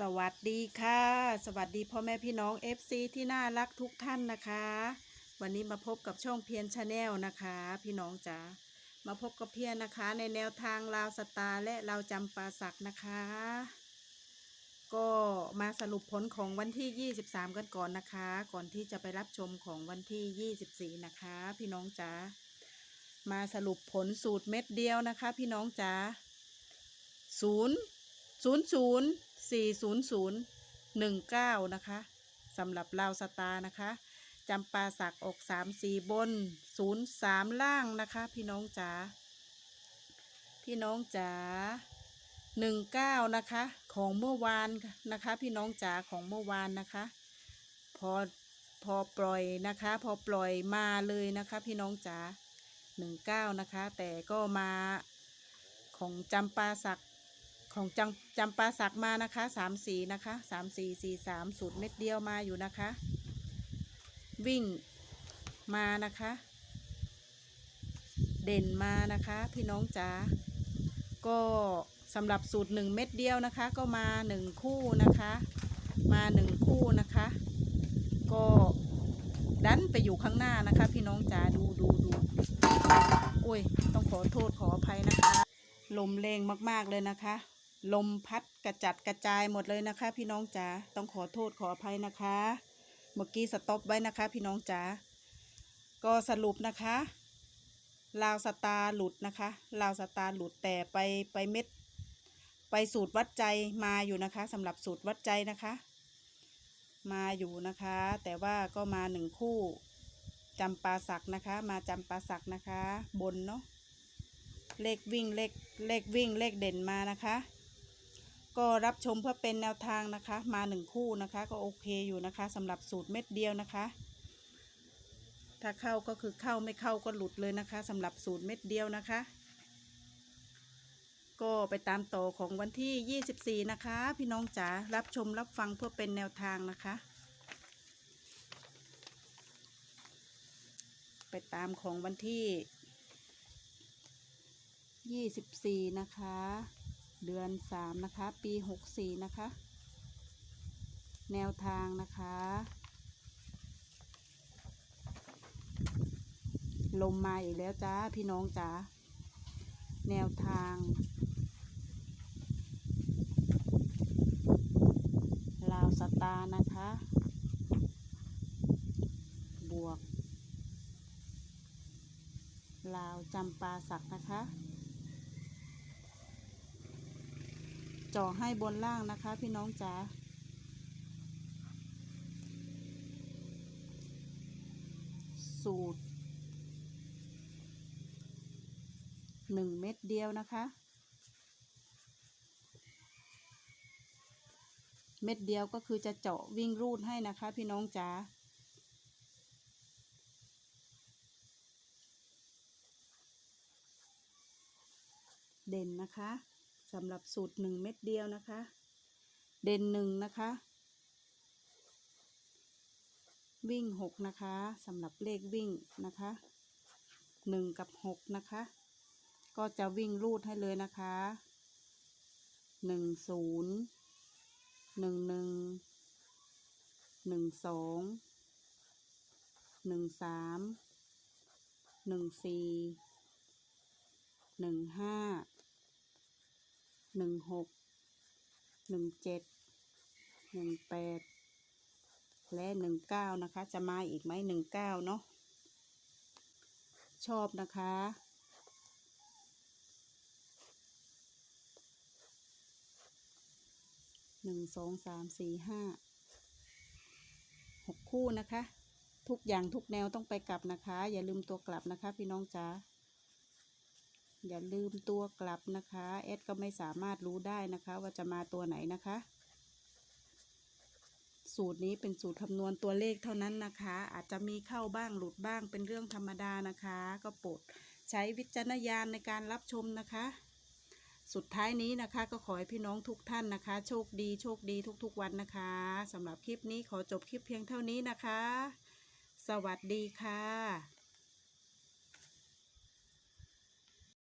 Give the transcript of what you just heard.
สวัสดีค่ะ สวัสดีพ่อแม่พี่น้อง FC ที่น่ารักทุกท่านนะคะ วันนี้มาพบกับช่องเพียนชาแนลนะคะ พี่น้องจ๋ามาพบกับเพียนนะคะ ในแนวทางลาวสตาและเราวจำปาสักนะคะ ก็มาสรุปผลของวันที่ 23 กันก่อนนะคะ ก่อนที่จะไปรับชมของวันที่ 24 นะคะ พี่น้องจ๋ามาสรุปผลสูตรเม็ดเดียวนะคะ พี่น้องจ๋าศูนย์ ศูนย์ศูนย์สี่ศูนย์ศูนย์หนึ่งเก้านะคะสำหรับลาวสตาร์นะคะจำปาสักอกสามสี่บนศูนย์สามล่างนะคะ พี่น้องจ๋าพี่น้องจ๋าหนึ่งเก้านะคะ ของเมื่อวานนะคะ พี่น้องจ๋าของเมื่อวานนะคะ พอพอปล่อยนะคะ พอปล่อยมาเลยนะคะ พี่น้องจ๋าหนึ่งเก้านะคะ แต่ก็มาของจำปาสัก ของจำจำปาสักมานะคะสามสีนะคะสามสี่สี่สามสูตรเม็ดเดียวมาอยู่นะคะ วิ่งมานะคะ เด่นมานะคะพี่น้องจ๋าก็สำหรับสูตรหนึ่งเม็ดเดียวนะคะ ก็มาหนึ่งคู่นะคะ มาหนึ่งคู่นะคะ ก็ดันไปอยู่ข้างหน้านะคะ พี่น้องจ๋าดูดูดูโอ้ย ต้องขอโทษขออภัยนะคะ ลมแรงมาก ๆ เลยนะคะ ลมพัดกระจัดกระจายหมดเลยนะคะ พี่น้องจ๋าต้องขอโทษขออภัยนะคะ เมื่อกี้สต็อปไว้นะคะ พี่น้องจ๋าก็สรุปนะคะลาวสตาหลุดนะคะลาวสตาหลุดแต่ไปไปเม็ด ไปสูตรวัดใจมาอยู่นะคะสำหรับสูตรวัดใจนะคะ มาอยู่นะคะ แต่ว่าก็มาหนึ่งคู่จำปาสักนะคะ มาจำปาสักนะคะ บนเนาะเลขวิ่งเลขเลขวิ่งเลขเด่นมานะคะ ก็รับชมเพื่อเป็นแนวทางนะคะ มาหนึ่งคู่นะคะ ก็โอเคอยู่นะคะสำหรับสูตรเม็ดเดียวนะคะ ถ้าเข้าก็คือเข้าไม่เข้าก็หลุดเลยนะคะสำหรับสูตรเม็ดเดียวนะคะ ก็ไปตามต่อของวันที่ 24 นะคะ พี่น้องจ๋ารับชมรับฟังเพื่อเป็นแนวทางนะคะ ไปตามของวันที่ 24 นะคะ เดือน3นะคะ ปี64นะคะ แนวทางนะคะ ลมมาอีกแล้วจ้า พี่น้องจ๋าแนวทาง ลาวสตาร์นะคะ บวก ลาวจำปาสักนะคะ จ่อให้บนล่างนะคะ พี่น้องจ๋าสูตรหนึ่งเม็ดเดียวนะคะ เม็ดเดียวก็คือจะเจาะวิ่งรูดให้นะคะ พี่น้องจ๋าเด่นนะคะ สำหรับสูตรหนึ่งเม็ดเดียวนะคะ เด่นหนึ่งนะคะ วิ่งหกนะคะสำหรับเลขวิ่งนะคะหนึ่งกับหกนะคะ ก็จะวิ่งรูดให้เลยนะคะหนึ่งศูนย์หนึ่งหนึ่งหนึ่งสองหนึ่งสามหนึ่งสี่หนึ่งห้า หนึ่งหกหนึ่งเจ็ดหนึ่งแปดและหนึ่งเก้านะคะ จะมาอีกไหมหนึ่งเก้าเนาะชอบนะคะ หนึ่งสองสามสี่ห้าหกคู่นะคะ ทุกอย่างทุกแนวต้องไปกลับนะคะ อย่าลืมตัวกลับนะคะพี่น้องจ๋า อย่าลืมตัวกลับนะคะเอสก็ไม่สามารถรู้ได้นะคะว่าจะมาตัวไหนนะคะ สูตรนี้เป็นสูตรคำนวณตัวเลขเท่านั้นนะคะ อาจจะมีเข้าบ้างหลุดบ้างเป็นเรื่องธรรมดานะคะ ก็โปรดใช้วิจารณญาณในการรับชมนะคะ สุดท้ายนี้นะคะก็ขอให้พี่น้องทุกท่านนะคะ โชคดีโชคดีทุกๆวันนะคะสำหรับคลิปนี้ขอจบคลิปเพียงเท่านี้นะคะ สวัสดีค่ะ